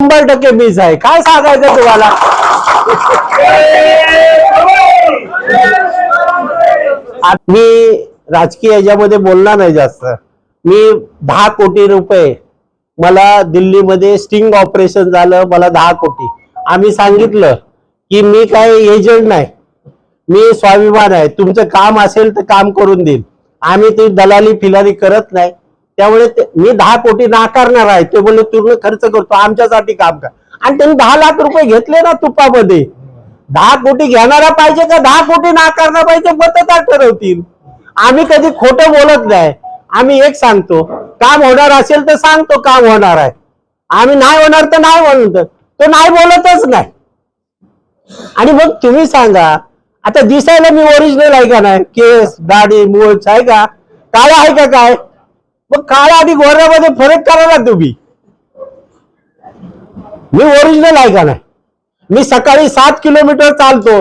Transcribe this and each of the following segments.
शंभर टक्के मीच आहे. काय सांगायचं तुम्हाला? मी राजकीय याच्यामध्ये बोलणार नाही जास्त. मी दहा कोटी रुपये मला दिल्लीमध्ये स्टिंग ऑपरेशन झालं मला दहा कोटी. आम्ही सांगितलं की मी काय एजंट नाही. मी स्वाभिमान आहे. तुमचं काम असेल तर काम करून देईल. आम्ही ती दलाली फिलाली करत नाही. त्यामुळे ते- मी दहा कोटी नाकारणार आहे. ते बोलले पूर्ण खर्च करतो आमच्यासाठी काम कर. आणि त्यांनी दहा लाख रुपये घेतले ना तुपामध्ये. दहा कोटी घेणारा पाहिजे का? दहा कोटी नाकारणार पाहिजे मतदार ठरवतील. आम्ही कधी खोटं बोलत नाही. आम्ही एक सांगतो काम होणार असेल तर सांगतो काम होणार आहे. आम्ही नाही होणार तर नाही म्हणतो. तो नाही बोलतच नाही. आणि मग तुम्ही सांगा आता दिसायला मी ओरिजिनल आहे का नाही? केस दाढी मूळ आहे का? काळा आहे का काय? मग काळा आणि गोऱ्यामध्ये फरक करा ना तुम्ही मी ओरिजिनल आहे का नाही? मी सकाळी सात किलोमीटर चालतो.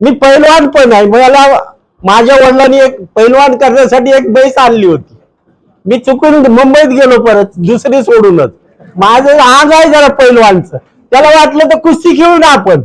मी पैलवान पण आहे. मला माझ्या वडिलांनी एक पैलवान करण्यासाठी एक बैस आणली होती. मी चुकून मुंबईत गेलो परत दुसरी सोडूनच. माझं आग आहे जरा पैलवानच. त्याला वाटलं तर कुस्ती खेळू ना आपण.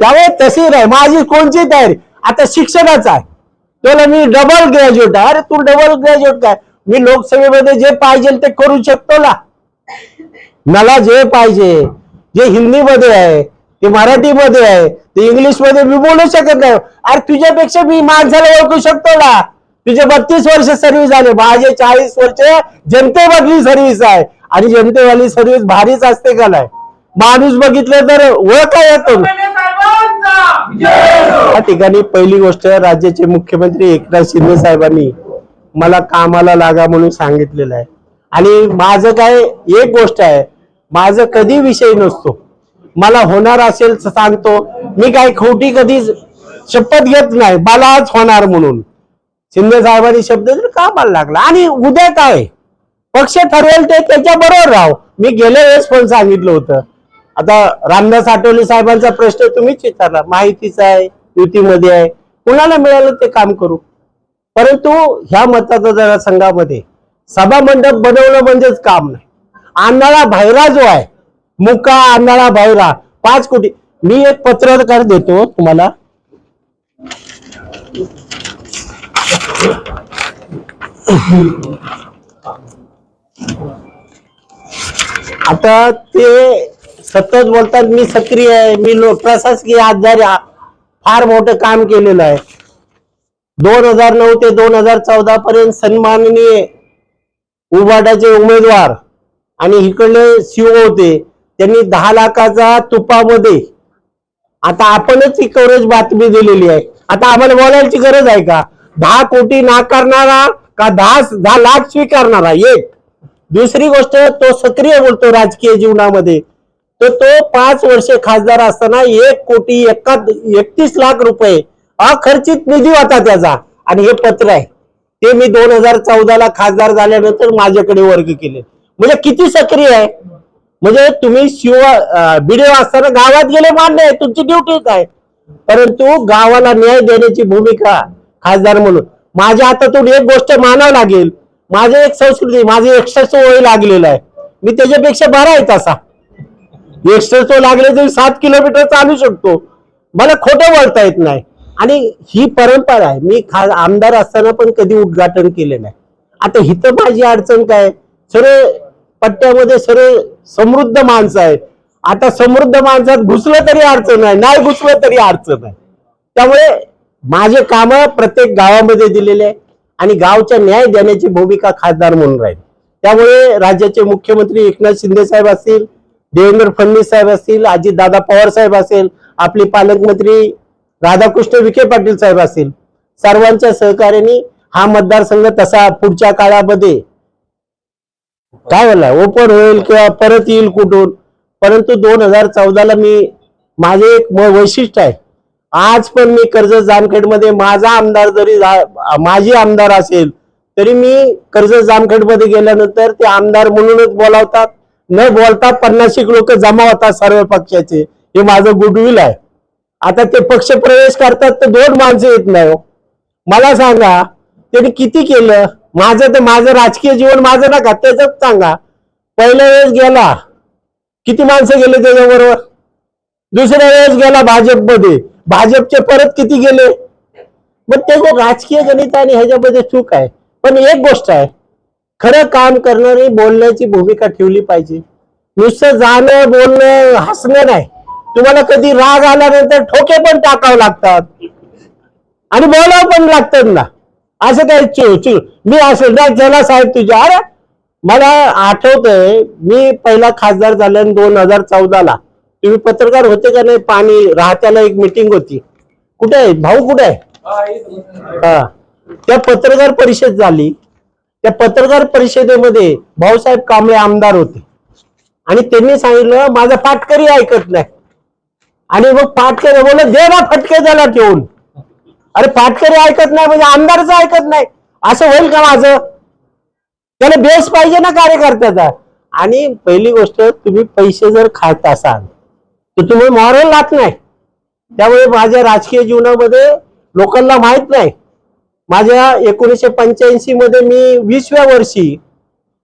त्यामुळे तशी नाही. माझी कोणची तयारी? आता शिक्षणाच आहे. त्याला मी डबल ग्रॅज्युएट आहे. अरे तू डबल ग्रॅज्युएट काय? मी लोकसभेमध्ये जे पाहिजे ते करू शकतो ना? मला जे पाहिजे जे हिंदीमध्ये आहे ते मराठीमध्ये आहे ते इंग्लिशमध्ये मी बोलू शकत नाही. अरे तुझ्यापेक्षा मी माणसाला ओळखू शकतो ना? तुझे बत्तीस वर्ष सर्व्हिस झाले. माझे चाळीस वर्ष जनतेमधली सर्व्हिस आहे. आणि जनतेवाली सर्व्हिस भारीच असते का नाही? माणूस बघितलं तर ओळखा येतो या ठिकाणी पहिली गोष्ट राज्याचे मुख्यमंत्री एकनाथ शिंदे साहेबांनी मला कामाला लागा म्हणून सांगितलेलं आहे. आणि माझं काय एक गोष्ट आहे माझं कधी विषय नसतो. मला होणार असेल तर सांगतो. मी काय खोटी कधी शपथ घेत नाही. मलाच होणार म्हणून. शिंदे साहेबांनी शब्द दिला कामाला लागला? आणि उद्या काय? पक्ष ठरवेल ते त्याच्या बरोबर राव मी गेल्या वेळेस पण सांगितलं होतं. आता रामदास आठवले साहेबांचा प्रश्न तुम्हीच विचारला माहितीचा आहे युतीमध्ये आहे. कुणाला मिळालं ते काम करू? परंतु ह्या मतदार संघामध्ये सभा मंडप बनवलं म्हणजेच काम नाही. आंधळा भैरा जो आहे मुका आंधळा भैरा पाच कोटी. मी एक पत्रकार देतो तुम्हाला. आता ते सतत बोलतात मी सक्रिय आहे मी लोक प्रशासकीय आजारी फार मोठं काम केलेलं आहे. दोन हजार नऊ ते दोन हजार चौदा पर्यंत सन्माननीय उबाटाचे उमेदवार आणि इकडले सीओ होते त्यांनी दहा लाखाचा तुपामध्ये आता आपणच ही कव्हरेज बातमी दिलेली आहे. आता आम्हाला बोलायची गरज आहे का? दहा कोटी नाकारणारा का दहा दहा लाख स्वीकारणारा? एक. दुसरी गोष्ट तो सक्रिय बोलतो राजकीय जीवनामध्ये. तर तो पाच वर्षे खासदार असताना एक कोटी एका एकतीस लाख रुपये अखर्चित निधी होता त्याचा. आणि हे पत्र आहे. ते मी दोन हजार चौदाला खासदार झाल्यानंतर माझ्याकडे वर्ग केले. म्हणजे किती सक्रिय आहे? म्हणजे तुम्ही शिव बीडीओ असताना गावात गेले मान्य आहे. तुमची ड्युटीच आहे परंतु गावाला न्याय देण्याची भूमिका खासदार म्हणून. माझ्या हातातून एक गोष्ट मानावं लागेल. माझी एक संस्कृती माझे एकशे वय लागलेलं आहे. मी त्याच्यापेक्षा बरा आहे तसा. एक्स्ट्राच लागले तरी सात किलोमीटर चालू शकतो. मला खोटं बोलता येत नाही. आणि ही परंपरा आहे. मी खा आमदार असताना पण कधी उद्घाटन केले नाही. आता हिथं माझी अडचण काय? सर्व पट्ट्यामध्ये सर्व समृद्ध माणसं आहेत. आता समृद्ध माणसात घुसलं तरी अडचण आहे. नाही घुसलं तरी अडचण आहे. त्यामुळे माझे काम प्रत्येक गावामध्ये दिलेले आहे आणि गावच्या न्याय देण्याची भूमिका खासदार म्हणून राहील. त्यामुळे राज्याचे मुख्यमंत्री एकनाथ शिंदे साहेब असतील देवेंद्र फडणवीस साहेब असतील अजितदादा पवार साहेब असेल आपले पालकमंत्री राधाकृष्ण विखे पाटील साहेब असतील सर्वांच्या सहकार्याने हा मतदारसंघ तसा पुढच्या काळामध्ये काय बोला ओपन होईल किंवा परत येईल कुठून? परंतु दोन हजार चौदाला मी माझे एक वैशिष्ट्य आहे. आज पण मी कर्जत जामखेडमध्ये माझा आमदार जरी माझी आमदार असेल तरी मी कर्जत जामखेडमध्ये गेल्यानंतर ते आमदार म्हणूनच बोलावतात. न बोलता पन्नाशिक लोक जमा होतात सर्व पक्षाचे. हे माझं गुडविल आहे. आता ते पक्ष प्रवेश करतात तर दोन माणसं येत नाही हो. मला सांगा त्यांनी किती केलं? माझं तर माझं राजकीय जीवन माझं नका त्याच सांगा. पहिल्या वेळेस गेला किती माणसं गेले त्याच्याबरोबर? दुसऱ्या वेळेस गेला भाजपमध्ये. भाजपचे परत किती गेले? मग त्याचं राजकीय गणित आणि ह्याच्यामध्ये चूक आहे. पण एक गोष्ट आहे खरं काम करणारी बोलण्याची भूमिका ठेवली पाहिजे. नुसतं जाणं बोलणं हसणं नाही. तुम्हाला कधी राग आल्यानंतर ठोके पण टाकावं लागतात. आणि बोलावं पण लागतात ना. असं काय चू चू मी असं ना चला साहेब तुझ्या अरे मला आठवतंय मी पहिला खासदार झाल्या दोन हजार चौदाला. तुम्ही पत्रकार होते का नाही पाणी राहत्याला एक मिटिंग होती. कुठे आहे? भाऊ कुठे आहे. हा. त्या पत्रकार परिषद झाली. त्या पत्रकार परिषदेमध्ये भाऊसाहेब कांबळे आमदार होते. आणि त्यांनी सांगितलं माझा फाटकरी ऐकत नाही. आणि मग फाटकरी बोल दे ना फटके त्याला ठेवून. अरे फाटकरी ऐकत नाही म्हणजे आमदारच ऐकत नाही. असं होईल का माझं? त्याला बेस पाहिजे ना कार्यकर्त्याचा. आणि पहिली गोष्ट तुम्ही पैसे जर खात असाल तर तुम्ही मॉरल लात नाही. त्यामुळे माझ्या राजकीय जीवनामध्ये लोकांना माहीत नाही. माझ्या एकोणीसशे पंच्याऐंशी मध्ये मी वीसव्या वर्षी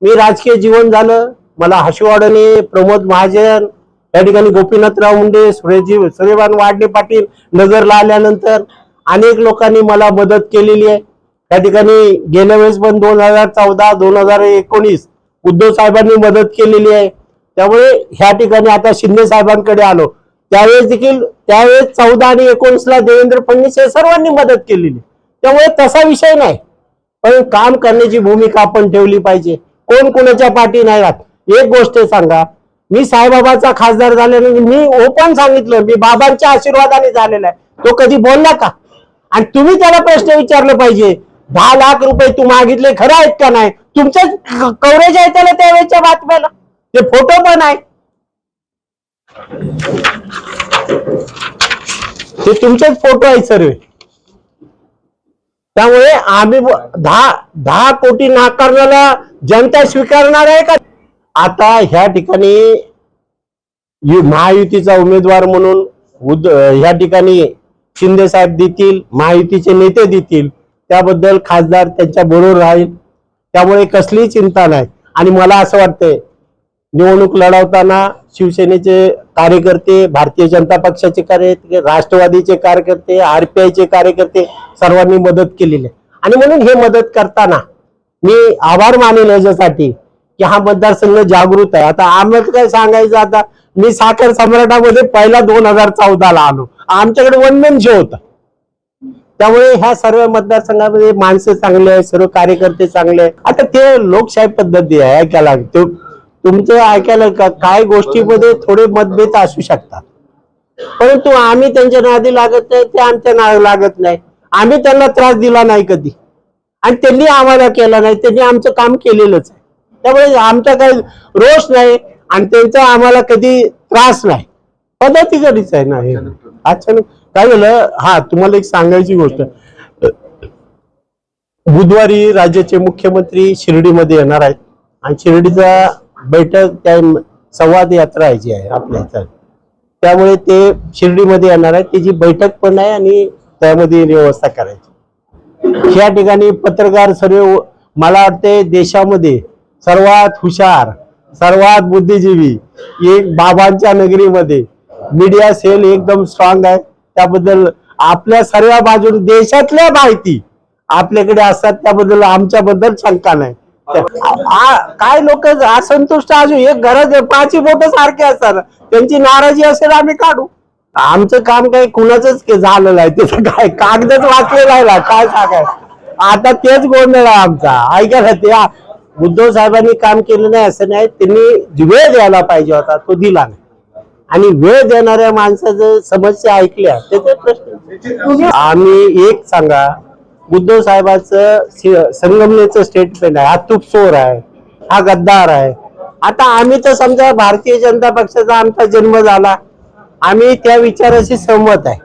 मी राजकीय जीवन झालं. मला हर्षवर्धने प्रमोद महाजन या ठिकाणी गोपीनाथराव मुंडे सुरेजी सूर्यभान वाडणे पाटील नजरला आल्यानंतर अनेक लोकांनी मला मदत केलेली आहे. त्या ठिकाणी गेल्या वेळेस पण दोन हजार चौदा दोन हजार एकोणीस उद्धव साहेबांनी मदत केलेली आहे. त्यामुळे ह्या ठिकाणी आता शिंदे साहेबांकडे आलो. त्यावेळेस देखील त्यावेळेस चौदा आणि एकोणीसला देवेंद्र फडणवीस हे सर्वांनी मदत केलेली त्यामुळे तसा विषय नाही. पण काम करण्याची भूमिका आपण ठेवली पाहिजे. कोण कोणाच्या पाठी नाही राहत. एक गोष्ट सांगा. मी साईबाबाचा खासदार झाल्यानंतर मी ओपन सांगितलं. मी बाबांच्या आशीर्वादाने झालेला आहे. तो कधी बोलला का? आणि तुम्ही त्याला प्रश्न विचारलं पाहिजे. दहा लाख रुपये तू मागितले खरं आहेत का नाही? तुमचं कव्हरेज आहे त्याला त्यावेळेच्या बातम्याला. ते फोटो पण आहे. ते तुमचेच फोटो आहेत सर्व. त्यामुळे आम्ही दहा दहा कोटी नाकारण्याला जनता स्वीकारणार आहे का? आता ह्या ठिकाणी महायुतीचा उमेदवार म्हणून उद ह्या ठिकाणी शिंदे साहेब देतील महायुतीचे नेते देतील त्याबद्दल खासदार त्यांच्या बरोबर राहील. त्यामुळे कसलीही चिंता नाही. आणि मला असं वाटतंय निवडणूक लढवताना शिवसेनेचे कार्यकर्ते भारतीय जनता पक्षाचे कार्यकर्ते राष्ट्रवादीचे कार्यकर्ते आरपीआयचे कार्यकर्ते सर्वांनी मदत केलेली आहे. आणि म्हणून हे मदत करताना मी आभार मानेल याच्यासाठी की हा मतदारसंघ जागृत आहे. आता आम्हाला काय सांगायचं आता? मी साखर सम्राटामध्ये पहिला दोन हजार चौदाला आलो. आमच्याकडे वन शो होता. त्यामुळे ह्या सर्व मतदारसंघामध्ये माणसं चांगले आहेत सर्व कार्यकर्ते चांगले आहेत. आता ते लोकशाही पद्धती आहे ऐकायला ते तुमचं ऐकायला का काय गोष्टीमध्ये थोडे मतभेद असू शकतात. परंतु आम्ही त्यांच्या नादी लागत नाही ते आमच्या नादी लागत नाही. आम्ही त्यांना त्रास दिला नाही कधी. आणि त्यांनी आम्हाला केला नाही त्यांनी आमचं काम केलेलंच आहे. त्यामुळे आमचा काही रोष नाही आणि त्यांचा आम्हाला कधी त्रास नाही. पद्धतीकडेच आहे ना हे. अचानक. काय झालं? हा तुम्हाला एक सांगायची गोष्ट. बुधवारी राज्याचे मुख्यमंत्री शिर्डीमध्ये येणार आहेत. आणि शिर्डीचा बैठक त्या संवाद यात्रा यायची जी आहे आपल्या इथं. त्यामुळे ते शिर्डीमध्ये येणार आहे त्याची बैठक पण आहे आणि त्यामध्ये व्यवस्था करायची. या ठिकाणी पत्रकार सर्व मला वाटते देशामध्ये सर्वात हुशार सर्वात बुद्धिजीवी एक बाबांच्या नगरीमध्ये मीडिया सेल एकदम स्ट्रॉंग आहे. त्याबद्दल आपल्या सर्व बाजून देशातल्या माहिती आपल्याकडे असतात. त्याबद्दल आमच्याबद्दल शंका नाही. काय लोक असंतुष्ट अजून? एक गरज आहे बोट सारखे असतात. त्यांची नाराजी असेल आम्ही काढू. आमचं काम काही कुणाच झालेलं आहे. त्याचं काय कागदच वाचलेला आहे काय सांगाय आता तेच गोंधळ आहे आमचा. ऐका ते उद्धव साहेबांनी काम केलं नाही असं नाही. त्यांनी वेळ द्यायला पाहिजे होता तो दिला नाही. आणि वेळ देणाऱ्या माणसाचं समस्या ऐकल्या त्याचे प्रश्न. आम्ही एक सांगा उद्धव साहेबाचं संगमनेचं स्टेटमेंट आहे. हा चोर आहे. हा गद्दार आहे. आता आम्ही तर समजा भारतीय जनता पक्षाचा आमचा जन्म झाला. आम्ही त्या विचाराशी सहमत आहे.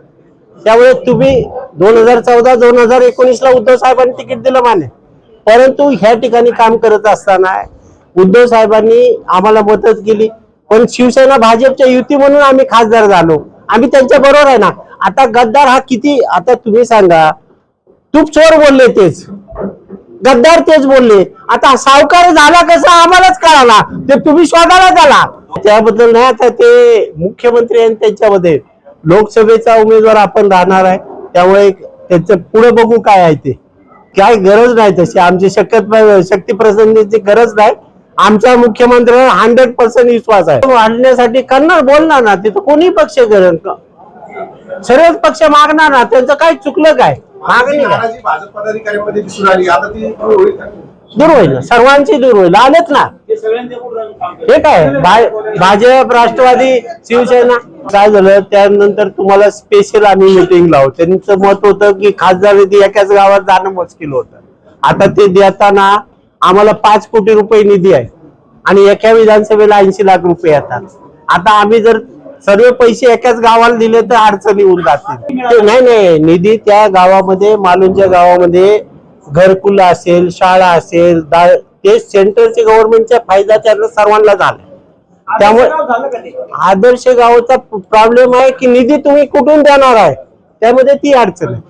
त्यामुळे तुम्ही दोन हजार चौदा दोन हजार एकोणीस ला उद्धव साहेबांनी तिकीट दिलं माने परंतु ह्या ठिकाणी काम करत असताना उद्धव साहेबांनी आम्हाला मदत केली. पण शिवसेना भाजपच्या युती म्हणून आम्ही खासदार झालो. आम्ही त्यांच्या बरोबर आहे ना. आता गद्दार हा किती आता तुम्ही सांगा तूप चोर बोलले तेच. गद्दार तेच बोलले. आता सावकार झाला कसा? आम्हालाच कळाला. ते तुम्ही शोधायला झाला त्याबद्दल नाही आता ते मुख्यमंत्री आणि त्यांच्यामध्ये. लोकसभेचा उमेदवार आपण राहणार आहे. त्यामुळे त्याचं पुढे बघू काय आहे ते. काय गरज नाही तशी. आमची शक्यत शक्ती गरज नाही. आमचा मुख्यमंत्र्यावर हंड्रेड पर्सेंट विश्वास आहे. वाढण्यासाठी करणार बोलणार ना. तिथं कोणी पक्ष करेल सर्वच पक्ष मागणार ना. त्यांचं काय चुकलं काय? मागणी काय नाराजी भाजप पदाधिकाऱ्यांमध्ये दिसून आली. आता ती दूर होईल का? दूर होईल. सर्वांची दूर होईल. आलेच ना. हे काय? भा- भाजप राष्ट्रवादी शिवसेना. काय झालं? त्यानंतर तुम्हाला स्पेशल आम्ही मिटिंग लावू. त्यांचं मत होतं की खासदार निधी एकाच गावात जाणं मुश्किल होतं. आता ते देताना आम्हाला पाच कोटी रुपये निधी आहे. आणि एका विधानसभेला ऐंशी लाख रुपये येतात. आता आम्ही जर सर्व पैसे एकाच गावाला दिले तर अडचणी होऊन जातील. ते नाही नाही. निधी त्या गावामध्ये मालूनच्या गावामध्ये घरकुल असेल शाळा असेल ते सेंट्रलचे गव्हर्नमेंटचा फायदा त्यांना सर्वांना झाला. त्यामुळे आदर्श गावाचा प्रॉब्लेम आहे की निधी तुम्ही कुठून देणार आहे? त्यामध्ये ती अडचण आहे.